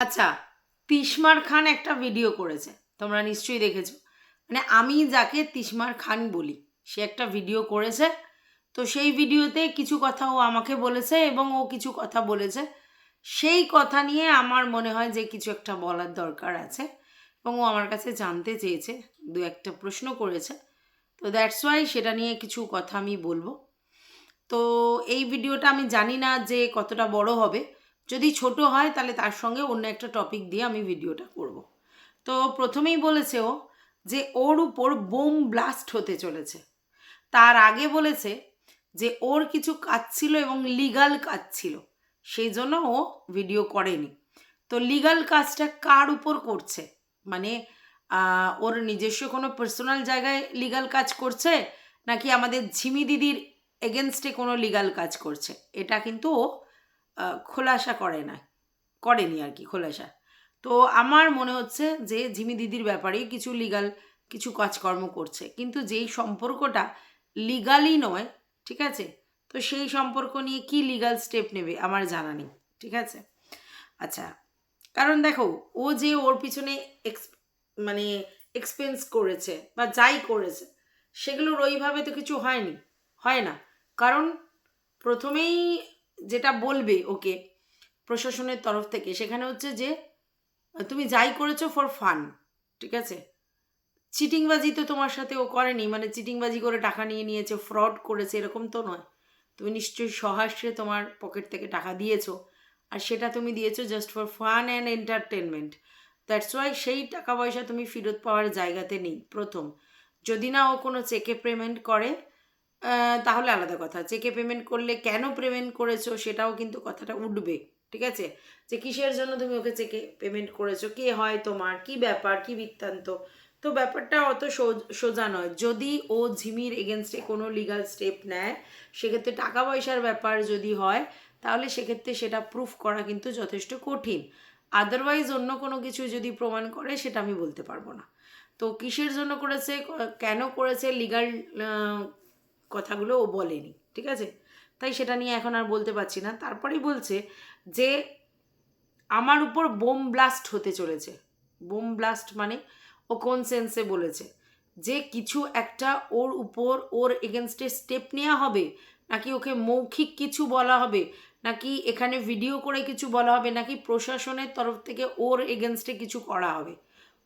আচ্ছা তিশমার খান একটা ভিডিও করেছে, তোমরা নিশ্চয়ই দেখেছ। মানে আমি যাকে তিসমার খান বলি, সে একটা ভিডিও করেছে, তো সেই ভিডিওতে কিছু কথা ও আমাকে বলেছে এবং ও কিছু কথা বলেছে। সেই কথা নিয়ে আমার মনে হয় যে কিছু একটা বলার দরকার আছে এবং ও আমার কাছে জানতে চেয়েছে, দু একটা প্রশ্ন করেছে। তো দ্যাটস ওয়াই সেটা নিয়ে কিছু কথা আমি বলব। তো এই ভিডিওটা আমি জানি না যে কতটা বড় হবে। যদি ছোট হয় তাহলে তার সঙ্গে অন্য একটা টপিক দিয়ে আমি ভিডিওটা করব। তো প্রথমেই বলেছে ও যে ওর উপর বোম ব্লাস্ট হতে চলেছে। তার আগে বলেছে যে ওর কিছু কাজ ছিল এবং লিগাল কাজ ছিল। সেই জন্য ও ভিডিও করেনি। তো লিগাল কাজটা কার উপর করছে? মানে ওর নিজস্ব কোনো পার্সোনাল জায়গায় লিগাল কাজ করছে? নাকি আমাদের ঝিমি দিদির এগেনস্টে কোনো লিগাল কাজ করছে? এটা কিন্তু ও খোলাসা করে না, করেনি আর কি খোলাসা। তো আমার মনে হচ্ছে যে ঝিমি দিদির ব্যাপারেই কিছু লিগাল কিছু কাজকর্ম করছে। কিন্তু যেই সম্পর্কটা লিগালি নয়, ঠিক আছে? তো সেই সম্পর্ক নিয়ে কি লিগাল স্টেপ নেবে আমার জানা নেই, ঠিক আছে? আচ্ছা কারণ দেখো, ও যে ওর পিছনে এক্স মানে এক্সপেন্স করেছে বা যাই করেছে, সেগুলোর ওইভাবে তো কিছু হয়নি, হয় না। কারণ প্রথমেই যেটা বলবে ওকে প্রশাসনের তরফ থেকে, সেখানে হচ্ছে যে, তুমি যাই করেছ ফর ফান ঠিক আছে? চিটিংবাজি তো তোমার সাথে ও করেনি মানে চিটিংবাজি করে টাকা নিয়ে নিয়েছে ফ্রড করেছে, এরকম তো নয়। তুমি নিশ্চয়ই সহাস্যে তোমার পকেট থেকে টাকা দিয়েছ, আর সেটা তুমি দিয়েছ just for fun and entertainment that's why সেই টাকা পয়সা তুমি ফেরত পাওয়ার জায়গাতে নেই, প্রথম। যদি না ও কোনো চেকে পেমেন্ট করে তাহলে আলাদা কথা। চেকে পেমেন্ট করলে কেন পেমেন্ট করেছ সেটাও কিন্তু কথাটা উঠবে, ঠিক আছে? যে কিসের জন্য তুমি ওকে চেকে পেমেন্ট করেছ, কে হয় তোমার, কি ব্যাপার, কি বৃত্তান্ত? তো ব্যাপারটা অত সোজ- নয়। যদি ও ঝিমির এগেনস্টে কোনো লিগাল স্টেপ নেয়, সেক্ষেত্রে টাকা পয়সার ব্যাপার যদি হয়, তাহলে সেক্ষেত্রে সেটা প্রুফ করা কিন্তু যথেষ্ট কঠিন। আদারওয়াইজ অন্য কোনো কিছু যদি প্রমাণ করে, সেটা আমি বলতে পারব না। তো কিসের জন্য করেছে কেন করেছে লিগাল কথাগুলো ও বলেনি, ঠিক আছে? তাই সেটা নিয়ে এখন আর বলতে পারছি না। তারপরেই বলছে যে আমার উপর বোম ব্লাস্ট হতে চলেছে। বোম ব্লাস্ট মানে ও কোন সেন্সে বলেছে? যে কিছু একটা ওর উপর ওর এগেনস্টে স্টেপ নেওয়া হবে, নাকি ওকে মৌখিক কিছু বলা হবে, নাকি এখানে ভিডিও করে কিছু বলা হবে, নাকি প্রশাসনের তরফ থেকে ওর এগেনস্টে কিছু করা হবে?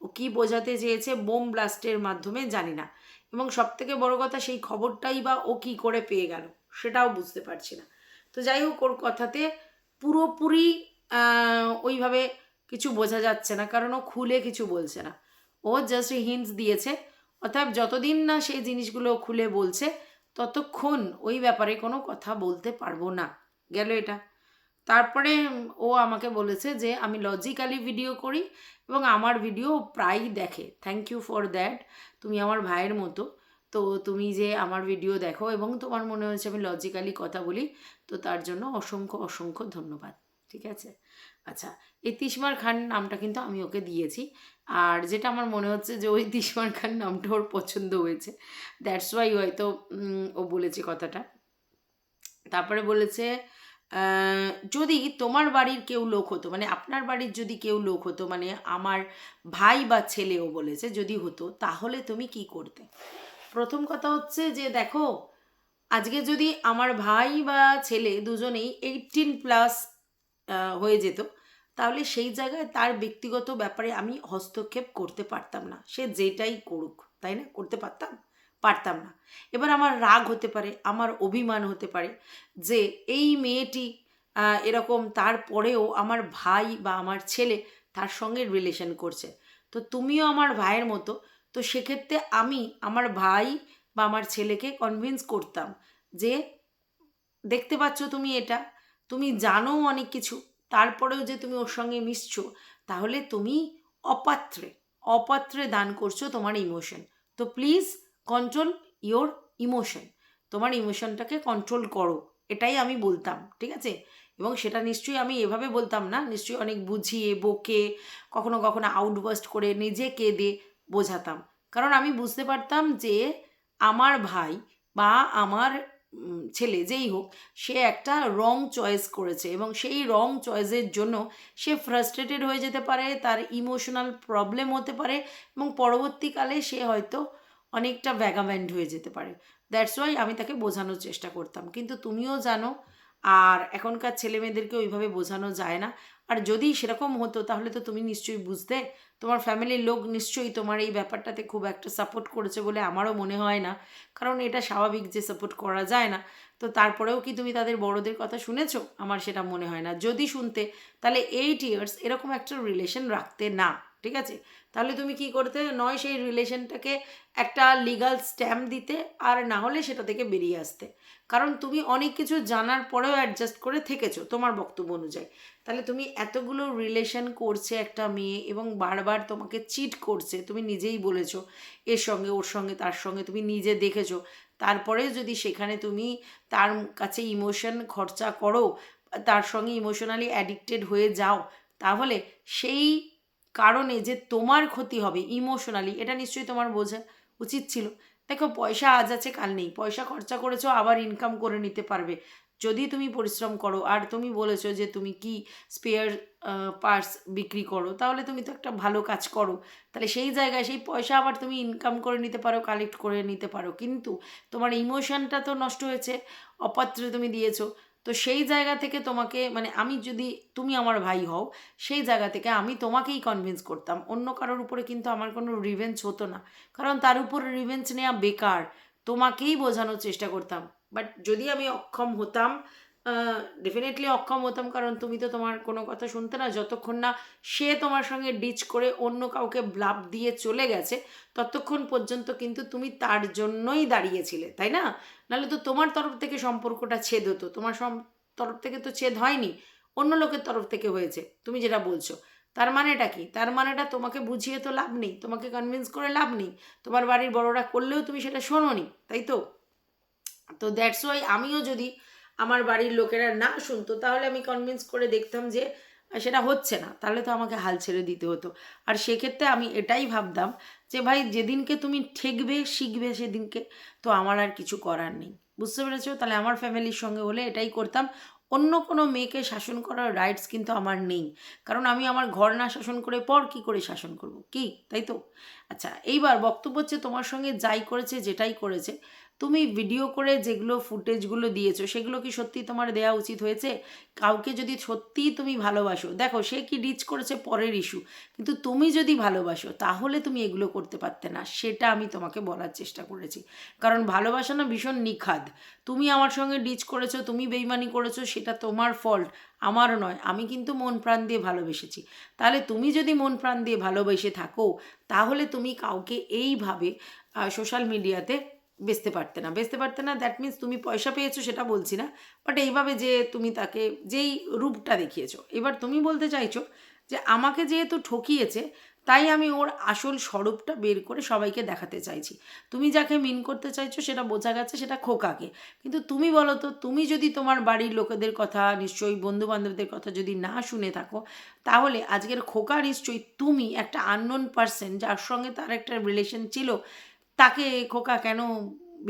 ও কি বোঝাতে চেয়েছে বোম ব্লাস্টের মাধ্যমে জানি না। এবং সবথেকে বড় কথা সেই খবরটাই বা ও কি করে পেয়ে গেল, সেটাও বুঝতে পারছি না। তো যাই হোক, ওর কথাতে পুরোপুরি ওইভাবে কিছু বোঝা যাচ্ছে না, কারণ ও খুলে কিছু বলছে না। ও জাস্ট হিন্টস দিয়েছে, অর্থাৎ যতদিন না সেই জিনিসগুলো খুলে বলছে, ততক্ষণ ওই ব্যাপারে কোনো কথা বলতে পারব না। গেল এটা। তারপরে ও আমাকে বলেছে যে আমি লজিক্যালি ভিডিও করি এবং আমার ভিডিও প্রায়ই দেখে। থ্যাংক ইউ ফর দ্যাট তুমি আমার ভাইয়ের মতো। তো তুমি যে আমার ভিডিও দেখো এবং তোমার মনে হয়েছে আমি লজিক্যালি কথা বলি, তো তার জন্য অসংখ্য অসংখ্য ধন্যবাদ। ঠিক আছে? আচ্ছা এই তিসমার খান নামটা কিন্তু আমি ওকে দিয়েছি। আর যেটা আমার মনে হচ্ছে যে ওই তিসমার খান নামটা ওর পছন্দ হয়েছে। দ্যাটস ওয়াই হয়তো ও বলেছে কথাটা। তারপরে বলেছে যদি তোমার বাড়ির কেউ লোক হতো মানে আপনার বাড়ির যদি কেউ লোক হতো মানে আমার ভাই বা ছেলেও বলেছে যদি হতো, তাহলে তুমি কি করতে? প্রথম কথা হচ্ছে যে দেখো, আজকে যদি আমার ভাই বা ছেলে দুজনেই এইটিন প্লাস হয়ে যেত, তাহলে সেই জায়গায় তার ব্যক্তিগত ব্যাপারে আমি হস্তক্ষেপ করতে পারতাম না। সে যেটাই করুক, তাই না? করতে পারতাম? পারতাম না। এবার আমার রাগ হতে পারে, আমার অভিমান হতে পারে যে এই মেয়েটি এরকম তারপরেও আমার ভাই বা আমার ছেলে তার সঙ্গে রিলেশন করছে। তো তুমিও আমার ভাইয়ের মতো, তো সেক্ষেত্রে আমি আমার ভাই বা আমার ছেলেকে কনভিন্স করতাম যে দেখতে পাচ্ছ তুমি এটা, তুমি জানো অনেক কিছু, তারপরেও যে তুমি ওর সঙ্গে মিশছো, তাহলে তুমি অপাত্রে অপাত্রে দান করছ তোমার ইমোশন তো প্লিজ কন্ট্রোল ইওর ইমোশন তোমার ইমোশনটাকে কন্ট্রোল করো। এটাই আমি বলতাম, ঠিক আছে? এবং সেটা নিশ্চয়ই আমি এভাবে বলতাম না, নিশ্চয়ই অনেক বুঝিয়ে, বকে, কখনো কখনো আউটবাস্ট করে নিজে কেঁদে বোঝাতাম। কারণ আমি বুঝতে পারতাম যে আমার ভাই বা আমার ছেলে যেই হোক, সে একটা রং চয়েস করেছে এবং সেই রং চয়েসের জন্য সে ফ্রাস্ট্রেটেড হয়ে যেতে পারে, তার ইমোশনাল প্রবলেম হতে পারে এবং পরবর্তীকালে সে হয়তো অনেকটা ভ্যাগামেন্ট হয়ে যেতে পারে। দ্যাটস ওয়াই আমি তাকে বোঝানোর চেষ্টা করতাম। কিন্তু তুমিও জানো, আর এখনকার ছেলে মেয়েদেরকে ওইভাবে বোঝানো যায় না। আর যদি সেরকম হতো, তাহলে তো তুমি নিশ্চয়ই বুঝতে, তোমার ফ্যামিলির লোক নিশ্চয়ই তোমার এই ব্যাপারটাতে খুব একটা সাপোর্ট করেছে বলে আমারও মনে হয় না। কারণ এটা স্বাভাবিক যে সাপোর্ট করা যায় না। তো তারপরেও কি তুমি তাদের বড়দের কথা শুনেছো? আমার সেটা মনে হয় না। যদি শুনতে, তাহলে এইট ইয়ার্স এরকম একটা রিলেশন রাখতে না, ঠিক আছে? তাহলে তুমি কি করতে নয় সেই রিলেশনটাকে একটা লিগাল স্ট্যাম্প দিতে আর না হলে সেটা থেকে বেরিয়ে আসতে। কারণ তুমি অনেক কিছু জানার পরেও অ্যাডজাস্ট করে থেকেছো তোমার বক্তব্য অনুযায়ী। তাহলে তুমি এতগুলো রিলেশন করছে একটা মেয়ে এবং বারবার তোমাকে চিট করছে, তুমি নিজেই বলেছ এর সঙ্গে, ওর সঙ্গে, তার সঙ্গে, তুমি নিজে দেখেছ। তারপরে যদি সেখানে তুমি তার কাছে ইমোশন খরচা করো, তার সঙ্গে ইমোশনালি অ্যাডিক্টেড হয়ে যাও, তাহলে সেই কারণে যে তোমার ক্ষতি হবে ইমোশনালি এটা নিশ্চয়ই তোমার বোঝা উচিত ছিল। দেখো, পয়সা আজ আছে, কাল নেই। পয়সা খরচা করেছ, আবার ইনকাম করে নিতে পারবে। যদি তুমি পরিশ্রম করো, আর তুমি বলেছ যে তুমি কি স্পেয়ার পার্টস বিক্রি করো, তাহলে তুমি তো একটা ভালো কাজ করো। তাহলে সেই জায়গায় সেই পয়সা আবার তুমি ইনকাম করে নিতে পারো কালেক্ট করে নিতে পারো। কিন্তু তোমার ইমোশনটা তো নষ্ট হয়েছে, অপাত্রে তুমি দিয়েছ। তো সেই জায়গা থেকে তোমাকে মানে আমি যদি তুমি আমার ভাই হও, সেই জায়গা থেকে আমি তোমাকেই কনভিন্স করতাম। অন্য কারোর উপরে কিন্তু আমার কোনো রিভেঞ্জ হতো না। কারণ তার উপর রিভেঞ্জ নেওয়া বেকার। তোমাকেই বোঝানোর চেষ্টা করতাম। বাট যদি আমি অক্ষম হতাম ডেফিনেটলি অক্ষম হতাম, কারণ তুমি তো তোমার কোনো কথা শুনতে না। যতক্ষণ না সে তোমার সঙ্গে ডিচ করে অন্য কাউকে ব্লাপ দিয়ে চলে গেছে, ততক্ষণ পর্যন্ত কিন্তু তুমি তার জন্যই দাঁড়িয়েছিলে, তাই না? নাহলে তো তোমার তরফ থেকে সম্পর্কটা ছেদ হতো। তোমার তরফ থেকে তো ছেদ হয়নি, অন্য লোকের তরফ থেকে হয়েছে, তুমি যেটা বলছো। তার মানেটা কি? তার মানেটা তোমাকে বুঝিয়ে তো লাভ নেই, তোমাকে কনভিন্স করে লাভ নেই। তোমার বাড়ির বড়রা করলেও তুমি সেটা শোনোনি, তাই তো? তো দ্যাটস ওয়াই আমিও যদি আমার বাড়ির লোকেরা না শুনতো, তাহলে আমি কনভিন্স করে দেখতাম যে, সেটা হচ্ছে না, তাহলে তো আমাকে হাল ছেড়ে দিতে হতো। আর সেক্ষেত্রে আমি এটাই ভাবতাম যে, ভাই, যেদিনকে তুমি ঠেকবে, শিখবে সেদিনকে। তো আমার আর কিছু করার নেই। বুঝতে পেরেছ? তাহলে আমার ফ্যামিলির সঙ্গে হলে এটাই করতাম। অন্য কোনো মেয়েকে শাসন করার রাইটস কিন্তু আমার নেই। কারণ আমি আমার ঘর না শাসন করে পর কি করে শাসন করব? কি? তাই তো? আচ্ছা এইবার বক্তব্য হচ্ছে তোমার সঙ্গে যাই করেছে, যেটাই করেছে। তুমি ভিডিও করে যেগুলো ফুটেজগুলো দিয়েছ, সেগুলো কি সত্যি তোমার দেওয়া উচিত হয়েছে? কাউকে যদি সত্যিই তুমি ভালোবাসো, দেখো সে কি ডিচ করেছে পরের ইস্যু কিন্তু তুমি যদি ভালোবাসো, তাহলে তুমি এগুলো করতে পারতে না, সেটা আমি তোমাকে বলার চেষ্টা করেছি। কারণ ভালোবাসা না ভীষণ নিখাদ। তুমি আমার সঙ্গে ডিচ করেছ, তুমি বেইমানি করেছ, সেটা তোমার ফল্ট আমার নয়, আমি কিন্তু মন প্রাণ দিয়ে ভালোবেসেছি। তাহলে তুমি যদি মন প্রাণ দিয়ে ভালোবেসে থাকো, তাহলে তুমি কাউকে এইভাবে সোশ্যাল মিডিয়াতে বেচতে পারতে না। বেচতে পারতে না দ্যাট মিন্স তুমি পয়সা পেয়েছ সেটা বলছি না বাট এইভাবে যে তুমি তাকে যেই রূপটা দেখিয়েছো। এবার তুমি বলতে চাইছো যে আমাকে যেহেতু ঠকিয়েছে, তাই আমি ওর আসল স্বরূপটা বের করে সবাইকে দেখাতে চাইছি। তুমি যাকে মিন করতে চাইছো সেটা বোঝা গেছে সেটা খোকাকে। কিন্তু তুমি বলো তো, তুমি যদি তোমার বাড়ির লোকেদের কথা, নিশ্চয়ই বন্ধু বান্ধবদের কথা যদি না শুনে থাকো, তাহলে আজকের খোকা নিশ্চয়ই তুমি একটা আননোন পার্সন যার সঙ্গে তার একটা রিলেশন ছিল তাকে খোকা কেন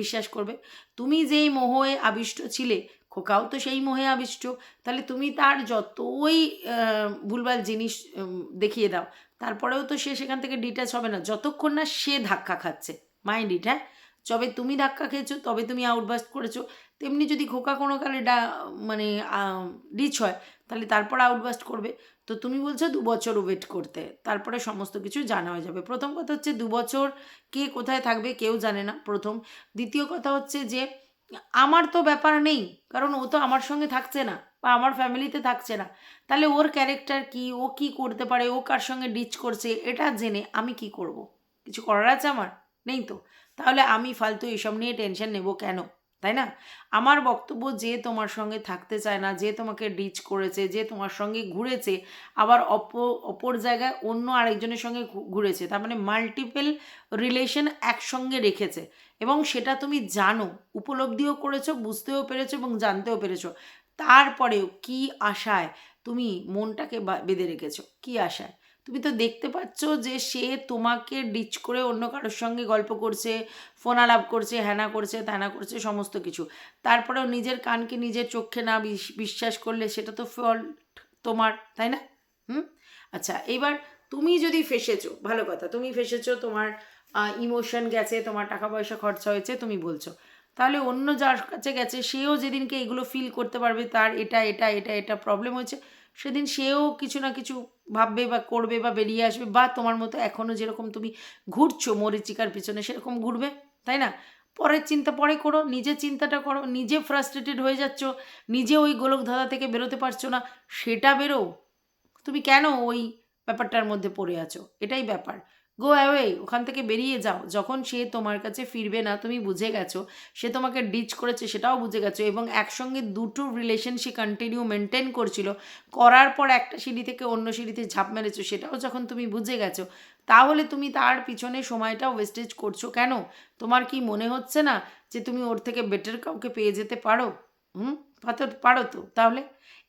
বিশ্বাস করবে? তুমি যেই মোহে আবিষ্ট ছিলে, খোকাও তো সেই মোহে আবিষ্ট। তাহলে তুমি তার যতই ভুলভাল জিনিস দেখিয়ে দাও। তারপরেও তো সে সেখান থেকে ডিটাচ হবে না। যতক্ষণ না সে ধাক্কা খাচ্ছে। মাইন্ড ইট হ্যাঁ? যবে তুমি ধাক্কা খেয়েছো, তবে তুমি আউটবাস্ট করেছ। তেমনি যদি খোকা কোনো কালে ডা মানে রিচ হয় তাহলে তারপর আউটবাস্ট করবে। তো তুমি বলছো দু বছর ওয়েট করতে, তারপরে সমস্ত কিছু জানা হয়ে যাবে। প্রথম কথা হচ্ছে দু বছর কে কোথায় থাকবে কেউ জানে না প্রথম। দ্বিতীয় কথা হচ্ছে যে আমার তো ব্যাপার নেই, কারণ ও তো আমার সঙ্গে থাকছে না বা আমার ফ্যামিলিতে থাকছে না। তাহলে ওর ক্যারেক্টার কি? ও কি করতে পারে? ও কার সঙ্গে ডিচ করছে? এটা জেনে আমি কি করব? কিছু করার আছে আমার? নেই তো। তাহলে আমি ফালতু এসব নিয়ে টেনশন নেব কেন? তাই না? আমার বক্তব্য যে তোমার সঙ্গে থাকতে চায় না, যে তোমাকে ডিচ করেছে, যে তোমার সঙ্গে ঘুরেছে, আবার অপ, অপর জায়গায় অন্য আরেকজনের সঙ্গে ঘুরেছে, তার মানে মাল্টিপল রিলেশন একসঙ্গে রেখেছে এবং সেটা তুমি জানো, উপলব্ধিও করেছ, বুঝতেও পেরেছ এবং জানতেও পেরেছ। তারপরেও কি আশায় তুমি মনটাকে বেঁধে রেখেছো? কি আশায়? তুমি তো দেখতে পাচ্ছ যে সে তোমাকে ডিচ করে অন্য কারোর সঙ্গে গল্প করছে ফোন আলাপ করছে হ্যানা করছে ত্যানা করছে, সমস্ত কিছু। তারপরেও নিজের কানকে নিজের চোখে না বিশ্বাস করলে সেটা তো ফল্ট তোমার, তাই না? হুম? আচ্ছা এবার তুমি যদি ফেসেছো, ভালো কথা, তুমি ফেসেছো, তোমার ইমোশন গেছে, তোমার টাকা পয়সা খরচা হয়েছে, তুমি বলছো। তাহলে অন্য যার কাছে গেছে, সেও যেদিনকে এগুলো ফিল করতে পারবে, তার এটা এটা এটা এটা প্রবলেম হয়েছে, সেদিন সেও কিছু না কিছু ভাববে বা করবে বা বেরিয়ে আসবে বা তোমার মতো এখনও যেরকম তুমি ঘুরছো মরিচিকার পিছনে সেরকম ঘুরবে, তাই না? পরের চিন্তা পরে করো নিজে চিন্তাটা করো, নিজে ফ্রাস্ট্রেটেড হয়ে যাচ্ছ, নিজে ওই গোলক ধাঁধা থেকে বেরোতে পারছ না, সেটা বেরো। তুমি কেন ওই ব্যাপারটার মধ্যে পড়ে আছো? এটাই ব্যাপার। গো অ্যাওয়ে ওখান থেকে বেরিয়ে যাও। যখন সে তোমার কাছে ফিরবে না, তুমি বুঝে গেছো, সে তোমাকে ডিচ করেছে, সেটাও বুঝে গেছো এবং একসঙ্গে দুটো রিলেশন সে কন্টিনিউ মেনটেন করছিল। করার পর একটা সিঁড়ি থেকে অন্য সিঁড়িতে ঝাঁপ মেরেছো, সেটাও যখন তুমি বুঝে গেছো, তাহলে তুমি তার পিছনে সময়টা ওয়েস্টেজ করছ কেন? তোমার কি মনে হচ্ছে না যে তুমি ওর থেকে বেটার কাউকে পেয়ে যেতে পারো? হুম? পাতো, পারো তো, তাহলে?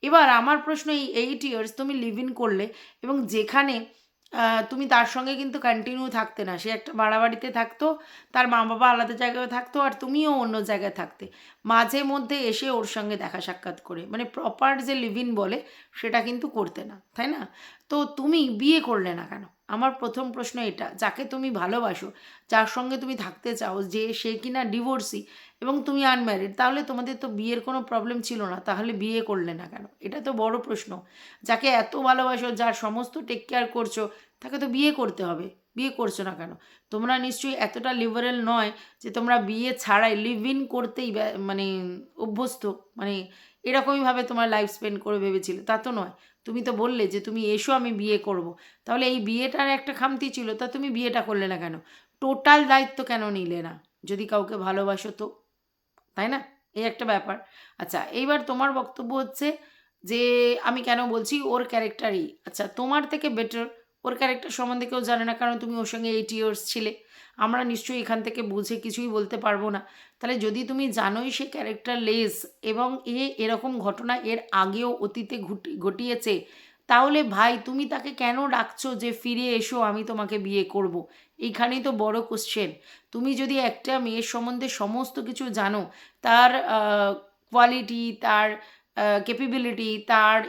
এবার আমার প্রশ্ন এই এইট ইয়ার্স তুমি লিভ ইন করলে এবং যেখানে তুমি তার সঙ্গে কিন্তু কন্টিনিউ থাকতে না। সে একটা বাড়াবাড়িতে থাকতো, তার মা বাবা আলাদা জায়গায় থাকতো আর তুমিও অন্য জায়গায় থাকতে। মাঝে মধ্যে এসে ওর সঙ্গে দেখা সাক্ষাৎ করে। মানে প্রপার যে লিভ ইন বলে, সেটা কিন্তু করতে না, তাই না? তো তুমি বিয়ে করলে না কেন? আমার প্রথম প্রশ্ন এটা, যাকে তুমি ভালোবাসো, যার সঙ্গে তুমি থাকতে চাও, যে সে কিনা ডিভোর্সি এবং তুমি আনম্যারিড তাহলে তোমাদের তো বিয়ের কোনো প্রবলেম ছিল না, তাহলে বিয়ে করলে না কেন? এটা তো বড় প্রশ্ন। যাকে এত ভালোবাসো, যার সমস্ত টেক কেয়ার করছ, তাকে তো বিয়ে করতে হবে। বিয়ে করছ না কেন? তোমরা নিশ্চয়ই এতটা লিবারেল নয় যে তোমরা বিয়ে ছাড়াই লিভ ইন করতেই মানে অভ্যস্ত। মানে এরকমইভাবে তোমার লাইফ স্পেন্ড করে ভেবেছিলে। তা তো নয়। তুমি তো বললে যে তুমি এসো, আমি বিয়ে করব। তাহলে এই বিয়েটার একটা খামতি ছিল, তা তুমি বিয়েটা করলে না কেন? টোটাল দায়িত্ব কেন নিলে না? যদি কাউকে ভালোবাসো তো? তাই না? এই একটা ব্যাপার। আচ্ছা এইবার তোমার বক্তব্য হচ্ছে যে, আমি কেন বলছি ওর ক্যারেক্টারই আচ্ছা তোমার থেকে বেটার ওর ক্যারেক্টার সম্বন্ধে কেউ জানে না, কারণ তুমি ওর সঙ্গে এইট ইয়ার্স ছিলে। আমরা নিশ্চয়ই এখান থেকে বুঝে কিছুই বলতে পারব না। তাহলে যদি তুমি জানোই সে ক্যারেক্টার লেস এবং এ এরকম ঘটনা এর আগেও অতীতে ঘটি- ঘটিয়েছে, তাহলে ভাই, তুমি তাকে কেন ডাকছো যে ফিরে এসো, আমি তোমাকে বিয়ে করব। এইখানেই তো বড় কোশ্চেন তুমি যদি একটা মেয়ের সম্বন্ধে সমস্ত কিছু জানো, তার কোয়ালিটি তার ক্যাপেবিলিটি তার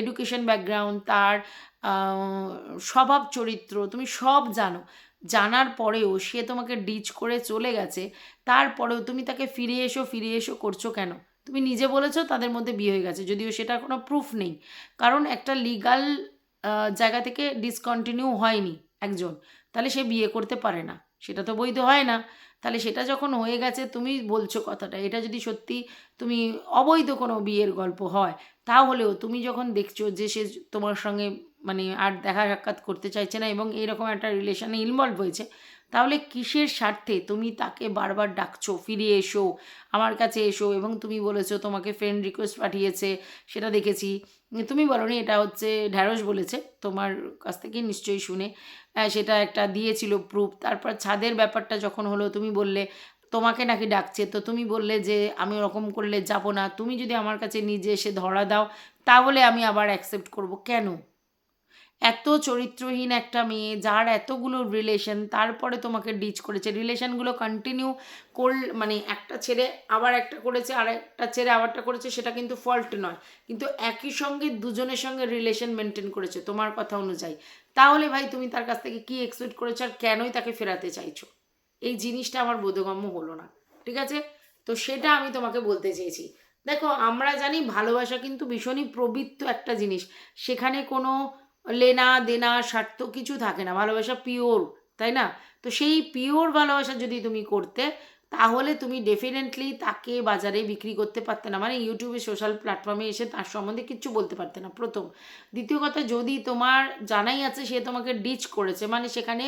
এডুকেশন ব্যাকগ্রাউন্ড তার স্বভাব চরিত্র, তুমি সব জানো। জানার পরেও সে তোমাকে ডিচ করে চলে গেছে, তারপরেও তুমি তাকে ফিরে এসো ফিরে এসো করছ কেন? তুমি নিজে বলেছ তাদের মধ্যে বিয়ে হয়ে গেছে, যদিও সেটার কোনো প্রুফ নেই। কারণ একটা লিগাল জায়গা থেকে ডিসকন্টিনিউ হয়নি একজন। তাহলে সে বিয়ে করতে পারে না। সেটা তো বৈধ হয় না। তাহলে সেটা যখন হয়ে গেছে, তুমি বলছো কথাটা, এটা যদি সত্যি তুমি অবৈধ কোনো বিয়ের গল্প হয়, তাহলেও তুমি যখন দেখছ যে সে তোমার সঙ্গে মানে আর দেখা সাক্ষাৎ করতে চাইছে না এবং এরকম একটা রিলেশনে ইনভলভ হয়েছে তাহলে কিসের স্বার্থে তুমি তাকে বারবার ডাকছো? ফিরে এসো, আমার কাছে এসো এবং তুমি বলেছ তোমাকে ফ্রেন্ড রিকোয়েস্ট পাঠিয়েছে, সেটা দেখেছি। তুমি বলনি, এটা হচ্ছে ঢ্যাঁড়স বলেছে, তোমার কাছ থেকে নিশ্চয়ই শুনে। সেটা একটা দিয়েছিল প্রুফ তারপর ছাদের ব্যাপারটা যখন হলো, তুমি বললে, তোমাকে নাকি ডাকছে? তো তুমি বললে যে, আমি ওরকম করলে যাব না। তুমি যদি আমার কাছে নিজে এসে ধরা দাও, তাহলে আমি আবার অ্যাকসেপ্ট করব। কেন? এত চরিত্রহীন একটা মেয়ে, যার এতগুলো রিলেশন তারপরে তোমাকে ডিচ করেছে। রিলেশনগুলো কন্টিনিউ কর মানে একটা ছেড়ে আবার একটা করেছে, আর একটা ছেড়ে আবারটা করেছে, সেটা কিন্তু ফল্ট নয়। কিন্তু একই সঙ্গে দুজনের সঙ্গে রিলেশন মেনটেন করেছে, তোমার কথা অনুযায়ী। তাহলে ভাই, তুমি তার কাছ থেকে কি এক্সপেক্ট করেছ আর কেনই তাকে ফেরাতে চাইছো? এই জিনিসটা আমার বোধগম্য হলো না, ঠিক আছে? তো সেটা আমি তোমাকে বলতে চেয়েছি। দেখো, আমরা জানি ভালোবাসা কিন্তু ভীষণই প্রবৃত্ত একটা জিনিস। সেখানে কোনো লেনা, দেনা, স্বার্থ কিছু থাকে না, ভালোবাসা পিওর তাই না? তো সেই পিওর ভালোবাসা যদি তুমি করতে, তাহলে তুমি ডেফিনেটলি তাকে বাজারে বিক্রি করতে পারতে না। মানে ইউটিউবে সোশ্যাল প্ল্যাটফর্মে এসে তার সম্বন্ধে কিচ্ছু বলতে পারতে না, প্রথম। দ্বিতীয় কথা, যদি তোমার জানাই আছে সে তোমাকে ডিচ করেছে মানে সেখানে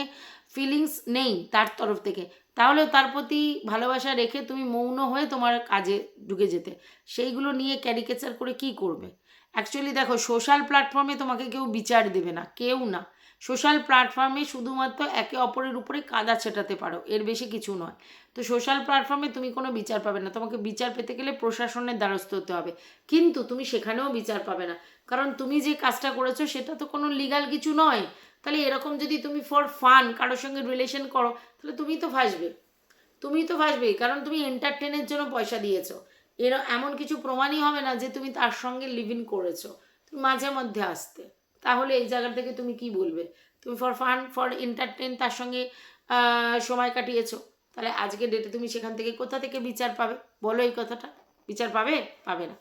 ফিলিংস নেই তার তরফ থেকে, তাহলেও তার প্রতি ভালোবাসা রেখে তুমি মৌন হয়ে তোমার কাজে ঢুকে যেতে। সেইগুলো নিয়ে ক্যারিকেচার করে কি করবে? অ্যাকচুয়ালি দেখো সোশ্যাল প্ল্যাটফর্মে তোমাকে কেউ বিচার দেবে না, কেউ না। সোশ্যাল প্ল্যাটফর্মে শুধুমাত্র একে অপরের উপরে কাদা ছেটাতে পারো, এর বেশি কিছু নয়। তো সোশ্যাল প্ল্যাটফর্মে তুমি কোনো বিচার পাবে না, তোমাকে বিচার পেতে গেলে প্রশাসনের দ্বারস্থ হতে হবে। কিন্তু তুমি সেখানেও বিচার পাবে না, কারণ তুমি যে কাজটা করেছ সেটা তো কোনো লিগাল কিছু নয়। তাহলে এরকম যদি তুমি ফর ফান কারোর সঙ্গে রিলেশন করো, তাহলে তুমি তো ফাঁসবে। তুমি তো ফাঁসবে কারণ তুমি এন্টারটেনের জন্য পয়সা দিয়েছ। এর এমন কিছু প্রমাণই হবে না যে তুমি তার সঙ্গে লিভ ইন করেছ। তুমি মাঝে মধ্যে আসতে। তাহলে এই জায়গা থেকে তুমি কি বলবে? তুমি ফর ফান ফর এন্টারটেন তার সঙ্গে সময় কাটিয়েছো? তাহলে আজকে ডেটে তুমি সেখান থেকে কোথা থেকে বিচার পাবে? বলো এই কথাটা। বিচার পাবে? পাবে না।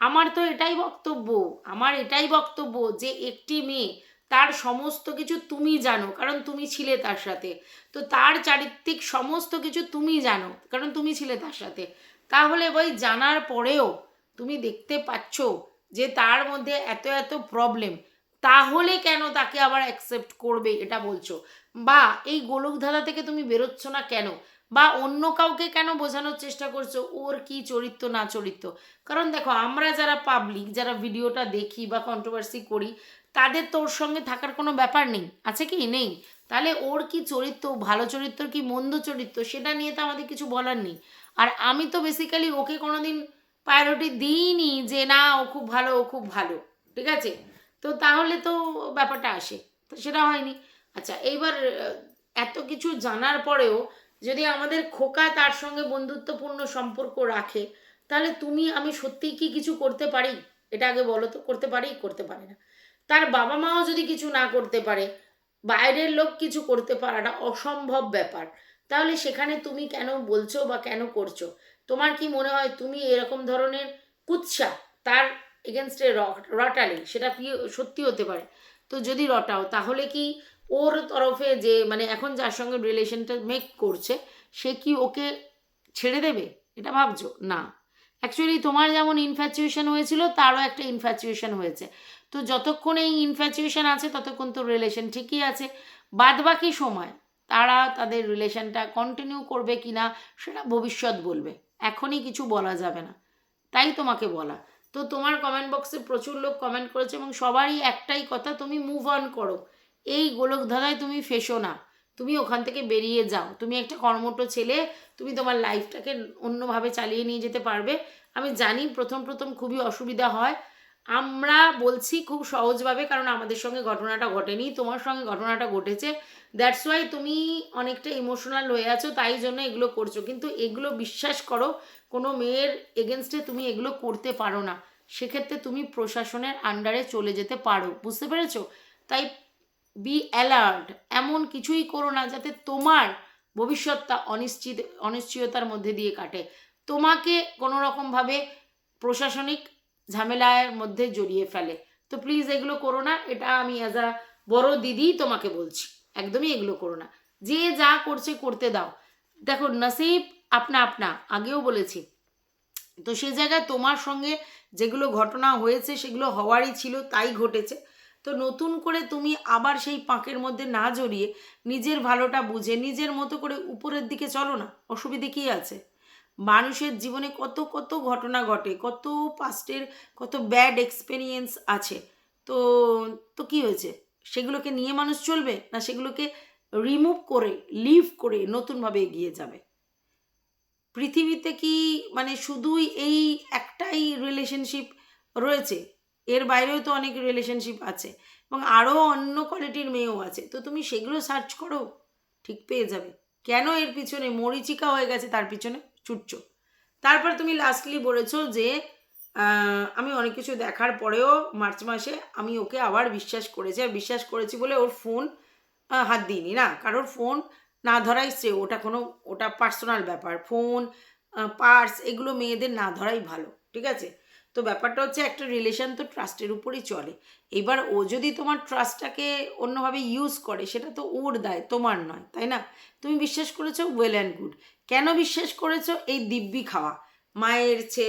আমার তো এটাই বক্তব্য। আমার এটাই বক্তব্য যে একটি মেয়ে, তার সমস্ত কিছু তুমি জানো, কারণ তুমি ছিলে তার সাথে। তো তার চারিত্রিক সমস্ত কিছু তুমি জানো, কারণ তুমি ছিলে তার সাথে। তাহলে ওই জানার পরেও তুমি দেখতে পাচ্ছ যে তার মধ্যে এত এত প্রবলেম তাহলে কেন তাকে আবার অ্যাকসেপ্ট করবে এটা বলছো? বা এই গোলকধাঁধা থেকে তুমি বেরোচ্ছ না কেন? বা অন্য কাউকে কেন বোঝানোর চেষ্টা করছ? ওর কি চরিত্র না চরিত্র? কারণ দেখো, আমরা যারা পাবলিক যারা ভিডিওটা দেখি বা কন্ট্রোভার্সি করি, তাদের তো ওর সঙ্গে থাকার কোনো ব্যাপার নেই। আছে কি? নেই। তাহলে ওর কি চরিত্র? ভালো চরিত্র কি? মন্দ চরিত্র? সেটা নিয়ে তো আমাদের কিছু বলার নেই। আর আমি তো বেসিক্যালি ওকে কোনোদিন প্রায়োরিটি দিইনি যে না, ও খুব ভালো, ও খুব ভালো, ঠিক আছে? তো তাহলে তো ব্যাপারটা আসে, তো সেটা হয়নি। আচ্ছা এইবার এত কিছু জানার পরেও যদি আমাদের খোকা তার সঙ্গে বন্ধুত্বপূর্ণ সম্পর্ক রাখে, তাহলে তুমি, আমি সত্যিই কি কিছু করতে পারি? এটা আগে বলো তো, করতে পারি করতে পারি না। তার বাবা মাও যদি কিছু না করতে পারে, বাইরের লোক কিছু করতে পারাটা অসম্ভব ব্যাপার। তাহলে সেখানে তুমি কেন বলছো বা কেন করছ? তোমার কি মনে হয় তুমি এরকম ধরনের কুৎসা তার এগেনস্টে রটালে? সেটা সত্যি হতে পারে? তো যদি রটাও, তাহলে কি ওর তরফে যে মানে এখন যার সঙ্গে রিলেশনটা মেক করছে, সে কি ওকে ছেড়ে দেবে? এটা ভাবছ? না। অ্যাকচুয়ালি তোমার যেমন ইনফ্যাচুয়েশন হয়েছিল, তারও একটা ইনফ্যাচুয়েশন হয়েছে। তো যতক্ষণ এই ইনফ্যাচুয়েশন আছে, ততক্ষণ তো রিলেশন ঠিকই আছে। বাদ বাকি সময় তারা তাদের রিলেশনটা কন্টিনিউ করবে কি না সেটা ভবিষ্যৎ বলবে। এখনই কিছু বলা যাবে না। তাই তোমাকে বলা। তো তোমার কমেন্ট বক্সে প্রচুর লোক কমেন্ট করেছে এবং সবারই একটাই কথা, তুমি মুভ অন করো। এই গোলক ধাঁধায় তুমি ফেসো না। তুমি ওখান থেকে বেরিয়ে যাও। তুমি একটা কর্মঠ ছেলে, তুমি তোমার লাইফটাকে অন্যভাবে চালিয়ে নিয়ে যেতে পারবে। আমি জানি প্রথম প্রথম খুবই অসুবিধা হয়। আমরা বলছি খুব সহজভাবে, কারণ আমাদের সঙ্গে ঘটনাটা ঘটেনি, তোমার সঙ্গে ঘটনাটা ঘটেছে। দ্যাটস ওয়াই তুমি অনেকটা ইমোশনাল হয়ে আছো, তাই জন্য এগুলো করছ। কিন্তু এগুলো বিশ্বাস করো, কোনো মেয়ের এগেনস্টে তুমি এগুলো করতে পারো না। সেক্ষেত্রে তুমি প্রশাসনের আন্ডারে চলে যেতে পারো। বুঝতে পেরেছ? তাই বি অ্যালার্ট এমন কিছুই করো না যাতে তোমার ভবিষ্যৎটা অনিশ্চিত, অনিশ্চয়তার মধ্যে দিয়ে কাটে। তোমাকে কোনো রকমভাবে প্রশাসনিক ঝামেলার মধ্যে জড়িয়ে ফেলে। তো প্লিজ এগুলো করো না। এটা আমি অ্যাজ আ বড় দিদি তোমাকে বলছি। একদমই এগুলো করো না। যে যা করছে করতে দাও। দেখো নসিব আপনা আপনা, আগেও বলেছি। তো সেই জায়গায় তোমার সঙ্গে যেগুলো ঘটনা হয়েছে, সেগুলো হওয়ারই ছিল, তাই ঘটেছে। তো নতুন করে তুমি আবার সেই পাঁকের মধ্যে না জড়িয়ে নিজের ভালোটা বুঝে, নিজের মতো করে উপরের দিকে চলো না, অসুবিধে কী আছে? মানুষের জীবনে কত কত ঘটনা ঘটে, কত পাস্টের কত ব্যাড এক্সপেরিয়েন্স আছে। তো তো কী হয়েছে? সেগুলোকে নিয়ে মানুষ চলবে না সেগুলোকে রিমুভ করে লিভ করে নতুনভাবে এগিয়ে যাবে? পৃথিবীতে কি মানে শুধুই এই একটাই রিলেশনশিপ রয়েছে? এর বাইরেও তো অনেক রিলেশনশিপ আছে এবং আরও অন্য কোয়ালিটির মেয়েও আছে। তো তুমি সেগুলো সার্চ করো, ঠিক পেয়ে যাবে। কেন এর পিছনে মরিচিকা হয়ে গেছে তার পিছনে? ছুটছো। তারপর তুমি লাস্টলি বলেছ যে আমি অনেক কিছু দেখার পরেও মার্চ মাসে আমি ওকে আবার বিশ্বাস করেছি। আর বিশ্বাস করেছি বলে ওর ফোন হাত দিইনি, না? কারোর ফোন না ধরাই শ্রেয়, ওটা কোনো, ওটা পার্সোনাল ব্যাপার। ফোন পার্স এগুলো মেয়েদের না ধরাই ভালো, ঠিক আছে? তো ব্যাপারটা হচ্ছে একটা রিলেশন তো ট্রাস্টের উপরই চলে। এবার ও যদি তোমার ট্রাস্টটাকে অন্যভাবে ইউজ করে, সেটা তো ওর দায়, তোমার নয়, তাই না? তুমি বিশ্বাস করেছ ওয়েল অ্যান্ড গুড কেন বিশ্বাস করেছ? এই দিব্যি খাওয়া। মায়ের ছে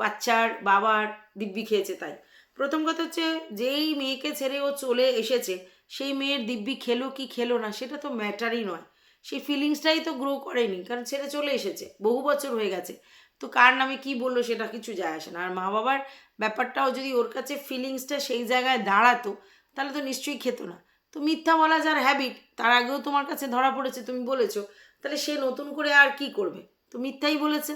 বাচ্চার বাবার দিব্যি খেয়েছে তাই। প্রথম কথা হচ্ছে যেই মেয়েকে ছেড়ে ও চলে এসেছে, সেই মেয়ের দিব্যি খেলো কি খেলো না সেটা তো ম্যাটারই নয়। সেই ফিলিংসটাই তো গ্রো করেনি, কারণ ছেড়ে চলে এসেছে, বহু বছর হয়ে গেছে। তো কার নামে কি বলল সেটা কিছু যায় আসে না। আর মা বাবার ব্যাপারটাও যদি ওর কাছে ফিলিংসটা সেই জায়গায় দাঁড়াতো, তাহলে তো নিশ্চয়ই খেত না। তো মিথ্যা বলা যার হ্যাবিট তার আগেও তোমার কাছে ধরা পড়েছে, তুমি বলেছ, তাহলে সে নতুন করে আর কি করবে? তো মিথ্যাই বলেছে।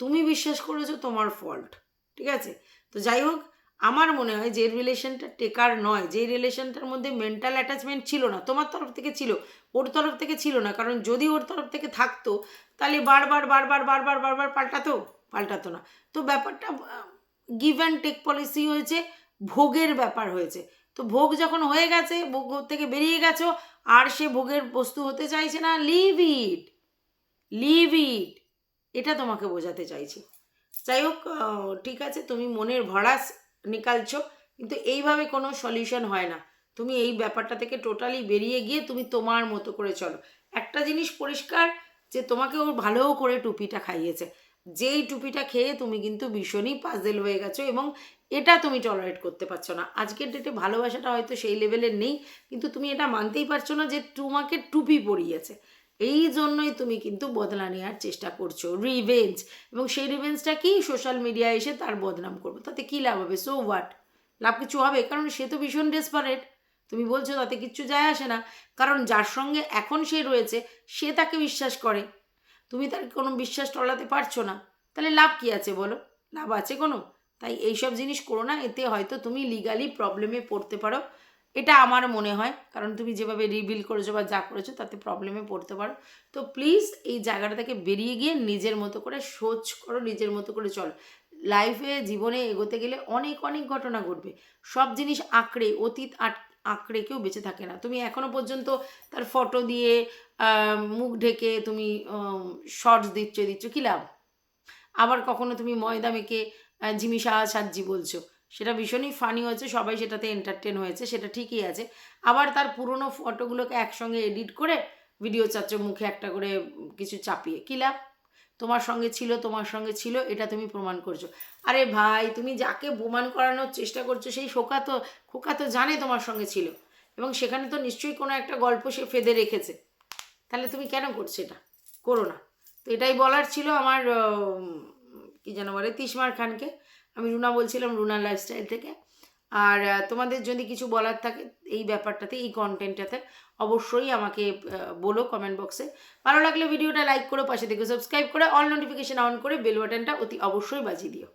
তুমি বিশ্বাস করেছ তোমার ফল্ট ঠিক আছে? তো যাই হোক, আমার মনে হয় যে রিলেশনটা টেকার নয়, যে রিলেশনটার মধ্যে মেন্টাল অ্যাটাচমেন্ট ছিল না, তোমার তরফ থেকে ছিল, ওর তরফ থেকে ছিল না, কারণ যদি ওর তরফ থেকে থাকতো, তাহলে বারবার বারবার বারবার বারবার পাল্টাতো? পাল্টাতো না। তো ব্যাপারটা গিভ অ্যান্ড টেক পলিসি হয়েছে, ভোগের ব্যাপার হয়েছে। তো ভোগ যখন হয়ে গেছে, ভোগ থেকে বেরিয়ে গেছো, আর সে ভোগের বস্তু হতে চাইছে না লিভ ইট লিভ ইট এটা তোমাকে বোঝাতে চাইছি। যাই হোক ঠিক আছে, তুমি মনের ভরাস নিকালছো, কিন্তু এইভাবে কোনো সলিউশন হয় না। তুমি এই ব্যাপারটা থেকে টোটালি বেরিয়ে গিয়ে তুমি তোমার মতো করে চলো। একটা জিনিস পরিষ্কার, যে তোমাকে ওর ভালো করে টুপিটা খাইয়েছে। যেই টুপিটা খেয়ে তুমি কিন্তু ভীষণই পাজেল হয়ে গেছো এবং এটা তুমি টলারেট করতে পারছ না। আজকের ডেটে ভালোবাসাটা হয়তো সেই লেভেলের নেই, কিন্তু তুমি এটা মানতেই পারছ না যে তোমাকে টুপি পরিয়েছে। এই জন্যই তুমি কিন্তু বদলা নেওয়ার চেষ্টা করছ রিভেঞ্জ এবং সেই রিভেঞ্জটা কি? সোশ্যাল মিডিয়ায় এসে তার বদনাম করব। তাতে কী লাভ হবে? সো হোয়াট লাভ কিছু হবে? কারণ সে তো ভীষণ ডেসপারেট তুমি বলছো তাতে কিচ্ছু যায় আসে না। কারণ যার সঙ্গে এখন সে রয়েছে, সে তাকে বিশ্বাস করে। তুমি তার কোনো বিশ্বাস টলাতে পারছ না। তাহলে লাভ কি আছে বলো? লাভ আছে কোনো? তাই এইসব জিনিস করো না। এতে হয়তো তুমি লিগালি প্রবলেমে পড়তে পারো। এটা আমার মনে হয় কারণ তুমি যেভাবে রিভিল করেছ বা যা করেছ তাতে প্রবলেমে পড়তে পারো। তো প্লিজ এই জায়গাটা থেকে বেরিয়ে গিয়ে নিজের মতো করে সোচ করো নিজের মতো করে চলো। লাইফে জীবনে এগোতে গেলে অনেক অনেক ঘটনা ঘটবে। সব জিনিস আঁকড়ে অতীত আট- আঁকড়ে কেউ বেঁচে থাকে না। তুমি এখনও পর্যন্ত তার ফটো দিয়ে মুখ ঢেকে তুমি শর্টস দিচ্ছ দিচ্ছ কী লাভ? আবার কখনো তুমি ময়দা আহ, ঝিমি সাহা সাজ্জি বলছো। সেটা ভীষণই ফানি হয়েছে, সবাই সেটাতে এন্টারটেন হয়েছে, সেটা ঠিকই আছে। আবার তার পুরনো ফটোগুলোকে একসঙ্গে এডিট করে ভিডিও চাচ্ছ মুখে একটা করে কিছু চাপিয়ে। কী লাভ? তোমার সঙ্গে ছিল, তোমার সঙ্গে ছিল, এটা তুমি প্রমাণ করছ। আরে ভাই, তুমি যাকে প্রমাণ করানোর চেষ্টা করছ, সেই শোকা তো খোকা তো জানে তোমার সঙ্গে ছিল। এবং সেখানে তো নিশ্চয়ই কোনো একটা গল্প সে ফেদে রেখেছে। তাহলে তুমি কেন করছ এটা? করো না। তো এটাই বলার ছিল আমার কি যেন বলে, তিসমার খানকে। আমি রুনা বলছিলাম রুনা লাইফস্টাইল থেকে। আর তোমাদের যদি কিছু বলার থাকে এই ব্যাপারটাতে, এই কন্টেন্টটাতে অবশ্যই আমাকে বলো কমেন্ট বক্সে ভালো লাগলে ভিডিওটা লাইক করো পাশে থেকে সাবস্ক্রাইব করে অল নোটিফিকেশান অন করে বেল বাটনটা অতি অবশ্যই বাজিয়ে দিও।